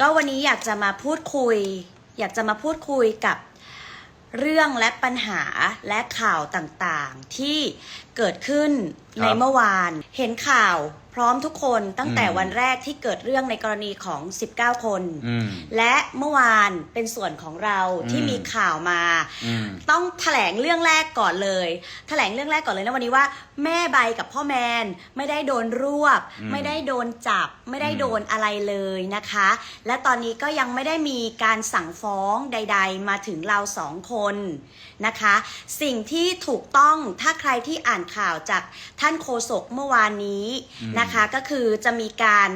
ก็วันนี้อยากจะมาพูดคุย อยากจะมาพูดคุยกับเรื่องและปัญหาและข่าวต่างๆ ที่เกิดขึ้น ในเมื่อวาน เห็นข่าวพร้อมทุกคนตั้งแต่อืมวันแรกที่เกิดเรื่องในกรณีของ 19 คนอืมและเมื่อวานเป็นส่วนของเราที่อืมมีข่าวมาอืมต้องแถลงเรื่องแรกก่อนเลย แถลงเรื่องแรกก่อนเลยนะวันนี้ว่า แม่ใบกับพ่อแมนไม่ได้โดนรวบอืมไม่ได้โดนจับ ไม่ได้อืมโดนอะไรเลยนะคะ และตอนนี้ก็ยังไม่ได้มีการสั่งฟ้องใด ๆ มาถึงเราสองคนนะคะ สิ่งที่ถูกต้องถ้าใครที่อ่านข่าวจากท่านโฆษกเมื่อวานนี้นะคะก็คือจะมีการ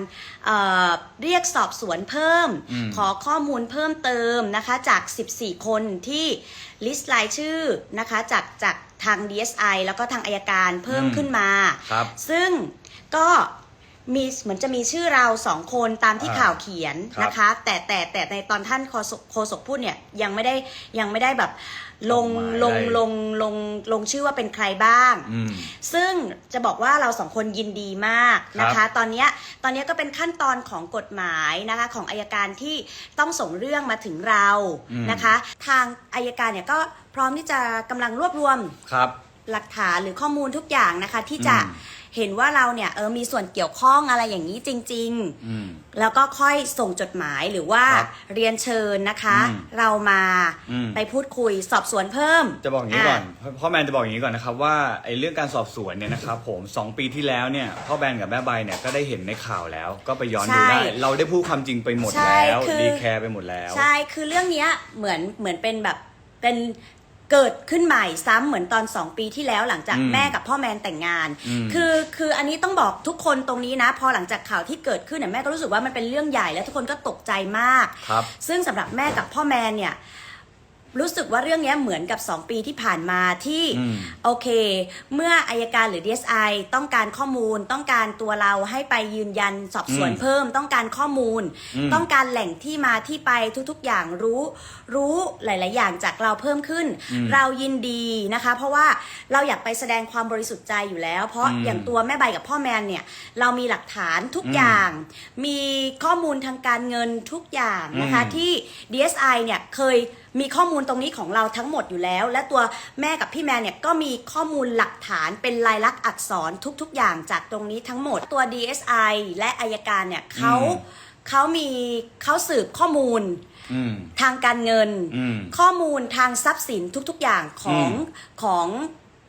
เอ่อเรียกสอบสวนเพิ่มอืมขอข้อมูลเพิ่มเติมนะคะจาก 14 คนที่ลิสต์รายชื่อนะคะจากจากทาง DSI แล้วก็ทางอายการเพิ่มอืมขึ้นมาครับซึ่งก็ มีเหมือนจะมีชื่อเราสองคนตามที่อ่าข่าวเขียนครับนะคะ แต่แต่แต่ในตอนท่านโฆษกโฆษกพูดเนี่ยยังไม่ได้ยังไม่ได้แบบลงส่งมาลงได้ ลงลงลงชื่อว่าเป็นใครบ้าง อืม ซึ่งจะบอกว่าเราสองคนยินดีมากนะครัคะ บตอนเนี้ยตอนเนี้ยก็เป็นขั้นตอนของกฎหมายนะคะ ของอายการที่ต้องส่งเรื่องมาถึงเราอืม นะคะ ทางอายการเนี่ยก็พร้อมที่จะกำลังรวบรวมครับ หลักฐานหรือข้อมูลทุกอย่างนะคะ ที่จะอืม เห็นว่าเราเนี่ยเออมีส่วนเกี่ยวข้องอะไรอย่างนี้จริงๆอืมแล้วก็ค่อยส่งจดหมายหรือว่าครับเรียนเชิญนะคะ อืมเรามาอืม ไปพูดคุยสอบสวนเพิ่มจะบอกอย่างนี้ก่อนพ่อพ่อแมนจะบอกอย่างนี้ก่อนนะครับว่าไอ้เรื่องการสอบสวนเนี่ยนะครับผมสองปีที่แล้วเนี่ยพ่อแบนกับแม่ใบเนี่ยก็ได้เห็นในข่าวแล้ว ก็ไปย้อนใช่ดูได้ เราได้พูดความจริงไปหมดใช่แล้วคือดีแคร์ไปหมดแล้ว ใช่คือเรื่องเนี้ยเหมือนเหมือนเป็นแบบเป็น เกิดขึ้นใหม่ซ้ำเหมือนตอน 2 ปีที่แล้วหลังจากอืมแม่กับพ่อแมนแต่งงาน อืมคือคืออันนี้ต้องบอกทุกคนตรงนี้นะ พอหลังจากข่าวที่เกิดขึ้นเนี่ยแม่ก็รู้สึกว่ามันเป็นเรื่องใหญ่แล้วทุกคนก็ตกใจมาก ครับ ซึ่งสำหรับแม่กับพ่อแมนเนี่ย รู้สึกว่าเรื่องเนี้ยเหมือนกับ 2 ปีที่ผ่านมาที่อืมโอเค เมื่ออายการหรือ DSI ต้องการข้อมูล ต้องการตัวเราให้ไปยืนยันสอบสวนอืมเพิ่ม ต้องการข้อมูลอืมต้องการแหล่งที่มาที่ไปทุกๆอย่างรู้รู้หลาย ๆ อย่างจากเราเพิ่มขึ้นอืมเรายินดีนะคะ เพราะว่าเราอยากไปแสดงความบริสุทธิ์ใจอยู่แล้ว เพราะอืมอย่างตัวแม่ใบกับพ่อแมนเนี่ย เรามีหลักฐานทุกอืมอย่าง มีข้อมูลทางการเงินทุกอย่างนะคะอืมที่ DSI เนี่ยเคยมีข้อมูลตรงนี้ของเราทั้งหมดอยู่แล้ว และตัวแม่กับพี่แมนเนี่ยก็มีข้อมูลหลักฐานเป็นลายลักษณ์อักษรทุก ๆ อย่างจากตรงนี้ทั้งหมดตัว DSI และอายการเนี่ยเขาอืมเขามีเขาสืบข้อมูลอืมทางการเงินอืมข้อมูลทางทรัพย์สินทุก ๆ อย่างของอืมของ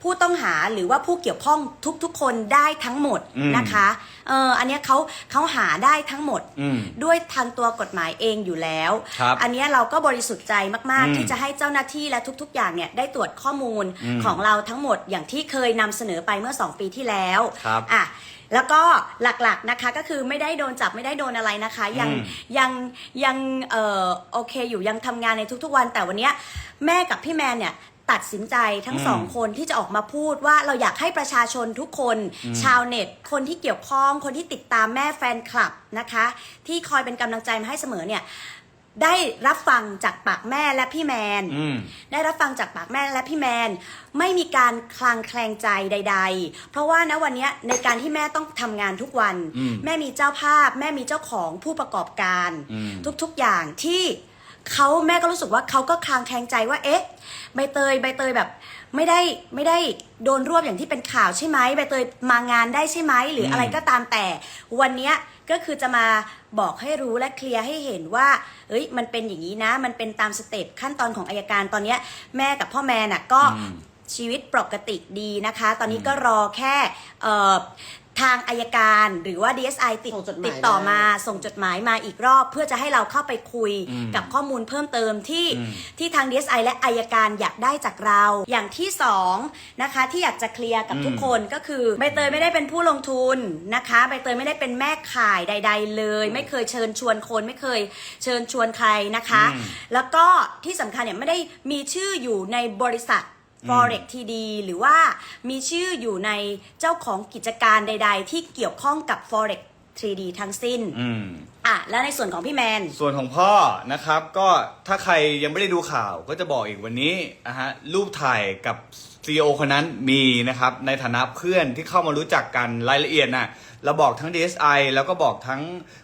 ผู้ต้องหาหรือว่าผู้เกี่ยวข้องทุกๆคนได้ทั้งหมดอืมนะคะเอออันเนี้ยเขาเขาหาได้ทั้งหมดอืมด้วยทางตัวกฎหมายเองอยู่แล้วครับอันเนี้ยเราก็บริสุทธิ์ใจมากอืมๆที่จะให้เจ้าหน้าที่และทุก ๆ อย่างเนี่ยได้ตรวจข้อมูลอืมของเราทั้งหมดอย่างที่เคยนำเสนอไปเมื่อ 2 ปีที่แล้วครับอะแล้วก็หลักๆนะคะก็คือไม่ได้โดนจับไม่ได้โดนอะไรนะคะ ยังอืมยังยังเอ่อโอเคอยู่ยังทำงานในทุกๆวันแต่วันเนี้ยแม่กับพี่แมนเนี่ย ตัดสินใจทั้งอืมสองคนที่จะออกมาพูดว่าเราอยากให้ประชาชนทุกคนอืมชาวเน็ต คนที่เกี่ยวข้องคนที่ติดตามแม่แฟนคลับนะคะ ที่คอยเป็นกำลังใจมาให้เสมอเนี่ยได้รับฟังจากปากแม่และพี่แมนอืมได้รับฟังจากปากแม่และพี่แมน ไม่มีการคลางแคลงใจใด ๆ เพราะว่าณวันเนี้ยในการที่แม่ต้องทำงานทุกวันอืมแม่มีเจ้าภาพ แม่มีเจ้าของผู้ประกอบการอืมทุกๆอย่างที่ เขาแม่ก็รู้สึกว่าเขาก็คลางแคลงใจว่าเอ๊ะใบเตยใบเตยแบบไม่ได้ไม่ได้โดนรวบอย่างที่เป็นข่าวใช่ไหมใบเตยมางานได้ใช่ไหมหรืออะไรก็ตามแต่ วันเนี้ยก็คือจะมาบอกให้รู้และเคลียร์ให้เห็นว่าเอ้ยมันเป็นอย่างนี้นะ มันเป็นตามสเต็ปขั้นตอนของอายการตอนเนี้ยแม่กับพ่อแม่น่ะก็ชีวิตปกติดีนะคะ ตอนนี้ก็รอแค่ ทางอายการหรือว่า DSI ติดส่งจดหมายติดต่อมามาส่งจดหมายมาอีกรอบ เพื่อจะให้เราเข้าไปคุยอืมกับข้อมูลเพิ่มเติมที่อืม ที่ทาง DSI และอายการอยากได้จากเรา อย่างที่สองนะคะที่อยากจะเคลียร์กับอืม ทุกคนก็คือใบเตยไม่ได้เป็นผู้ลงทุนนะคะใบเตยไม่ได้เป็นแม่ขายใด ๆ เลย ไม่เคยเชิญชวนคนไม่เคยเชิญชวนใครนะคะอืมแล้วก็ที่สำคัญเนี่ยไม่ได้มีชื่ออยู่ในบริษัท Forex TD หรือว่ามีชื่ออยู่ในเจ้าของกิจการใด ๆ ที่เกี่ยวข้องกับ Forex 3D ทั้งสิ้น อืม อะ แล้วในส่วนของพี่แมน ส่วนของพ่อนะครับ ก็ถ้าใครยังไม่ได้ดูข่าวก็จะบอกอีกวันนี้นะฮะรูปถ่ายกับ CEO คนนั้นมีนะครับ ในฐานะเพื่อนที่เข้ามารู้จักกันรายละเอียดน่ะ เราบอกทั้ง DSI แล้วก็บอกทั้ง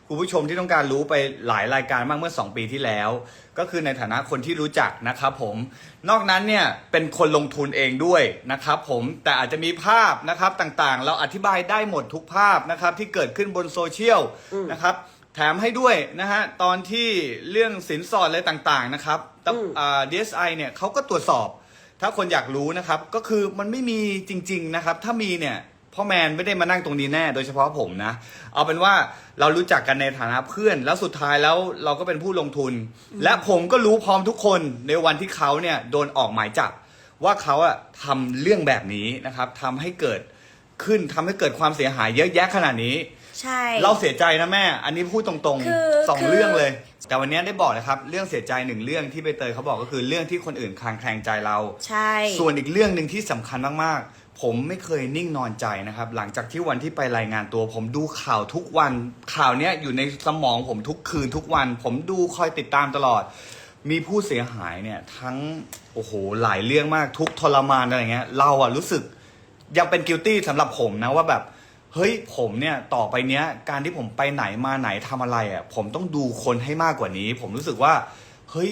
คุณผู้ชมที่ต้องการรู้ไปหลายรายการมากเมื่อ 2 ปีที่แล้ว ก็คือในฐานะคนที่รู้จักนะครับผม นอกนั้นเนี่ยเป็นคนลงทุนเองด้วยนะครับผมแต่อาจจะมีภาพนะครับต่างๆ เราอธิบายได้หมดทุกภาพนะครับที่เกิดขึ้นบนโซเชียลนะครับแถมให้ด้วยนะฮะตอนที่เรื่องสินสอดอะไรต่างๆนะครับตอืมอ่า DSI เนี่ยเขาก็ตรวจสอบ ถ้าคนอยากรู้นะครับ ก็คือมันไม่มีจริง ๆนะครับ ถ้ามีเนี่ย พ่อแมนไม่ได้มานั่งตรงนี้แน่ โดยเฉพาะผมนะ เอาเป็นว่าเรารู้จักกันในฐานะเพื่อน แล้วสุดท้ายแล้วเราก็เป็นผู้ลงทุน และผมก็รู้พร้อมทุกคนในวันที่เขาเนี่ยโดนออกหมายจับ ว่าเขาอะทำเรื่องแบบนี้นะครับทำให้เกิดขึ้นทำให้เกิดความเสียหายเยอะแยะขนาดนี้ ใช่ เราเสียใจนะแม่ อันนี้พูดตรงคือๆสองคือ เรื่องเลย แต่วันนี้ได้บอกนะครับเรื่องเสียใจหนึ่งเรื่องที่ใบเตยเขาบอกก็คือเรื่องที่คนอื่นคลางแคลงใจเรา ใช่ ส่วนอีกเรื่องหนึ่งที่สำคัญมาก ๆ ผมไม่เคยนิ่งนอนใจนะครับ หลังจากที่วันที่ไปรายงานตัว ผมดูข่าวทุกวัน ข่าวเนี้ยอยู่ในสมองผมทุกคืนทุกวัน ผมดูคอยติดตามตลอด มีผู้เสียหายเนี่ย ทั้งโอ้โหหลายเรื่องมากทุกข์ทรมานอะไรเงี้ย เราอะรู้สึกยังเป็นกิลตี้สำหรับผมนะว่าแบบเฮ้ยผมเนี่ยต่อไปเนี้ย การที่ผมไปไหนมาไหนทำอะไรอะ่ะ ผมต้องดูคนให้มากกว่านี้ ผมรู้สึกว่า เฮ้ย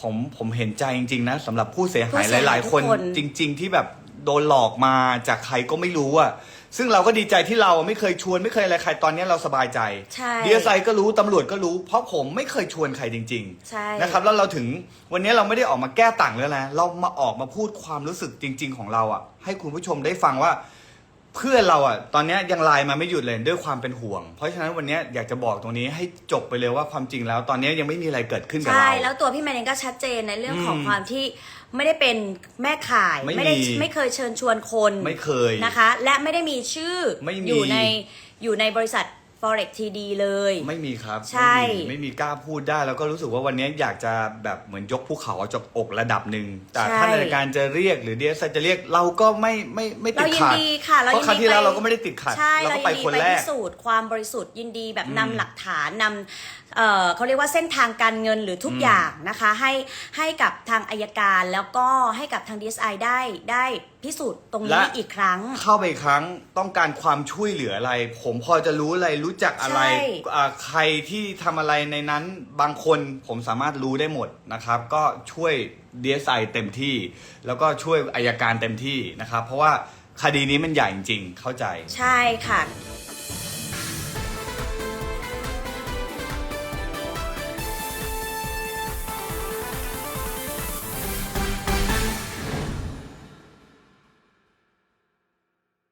ผมผมเห็นใจจริง ๆ นะสำหรับผู้เสียหายผู้เสียหายหลายๆคนทุกคนจริง ๆ ที่แบบ โดนหลอกมาจากใครก็ไม่รู้อะ่ะซึ่งเราก็ดีใจที่เราไม่เคยชวนไม่เคยอะไรใครตอนเนี้ยเราสบายใจใช่ดีเอสไอก็รู้ตำรวจก็รู้ เพราะผมไม่เคยชวนใครจริงๆใช่นะครับแล้วเราถึงวันนี้เราไม่ได้ออกมาแก้ต่างแล้วนะเรามาออกมาพูดความรู้สึกจริง ๆ ของเราอะ ให้คุณผู้ชมได้ฟังว่า เพื่อนเราอะ ตอนนี้ยังไลน์มาไม่หยุดเลยด้วยความเป็นห่วง เพราะฉะนั้นวันนี้อยากจะบอกตรงนี้ให้จบไปเลยว่าความจริงแล้ว ตอนนี้ยังไม่มีอะไรเกิดขึ้นกับใช่เราแล้วตัวพี่แมนเองก็ชัดเจนในเรื่องของอืมความที่ ไม่ได้เป็นแม่ข่ายไม่มีได้ไม่เคยเชิญชวนคนไม่เคยนะคะ และไม่ได้มีชื่อไม่มี อยู่ในอยู่ในบริษัท forex TD เลย ไม่มีครับใช่ไม่มีไม่มีกล้าพูดได้ แล้วก็รู้สึกว่าวันนี้อยากจะแบบเหมือนยกภูเขาออกจากอกระดับหนึ่งแต่ถ้าในการจะเรียกหรือเดียจะเรียกเราก็ไม่ไม่ไม่ติเราดยินขัดดีค่ะ เราเพราะยินครั้งดีที่แล้วไปเราก็ไม่ได้ติดขัดใช่เราเราก็ยิไปนดีคนไปแรพิก สูจน์ความบริสุทธิ์ยินดีแบบอืมนำหลักฐานนำเอ่อเขาเรียกว่าเส้นทางการเงินหรือทุกอืมอย่างนะคะ ให้ให้กับทางอายการแล้วก็ให้กับทาง DSI ได้ได้ พิสูจน์ตรงนี้อีกครั้ง เข้าไปอีกครั้งต้องการความช่วยเหลืออะไร ผมพอจะรู้อะไรรู้จักอะไรใช่ อ่าใครที่ทำอะไรในนั้นบางคนผมสามารถรู้ได้หมดนะครับ ก็ช่วย DSI เต็มที่ แล้วก็ช่วยอายการเต็มที่นะครับ เพราะว่าคดีนี้มันใหญ่จริงๆเข้าใจ ใช่ค่ะ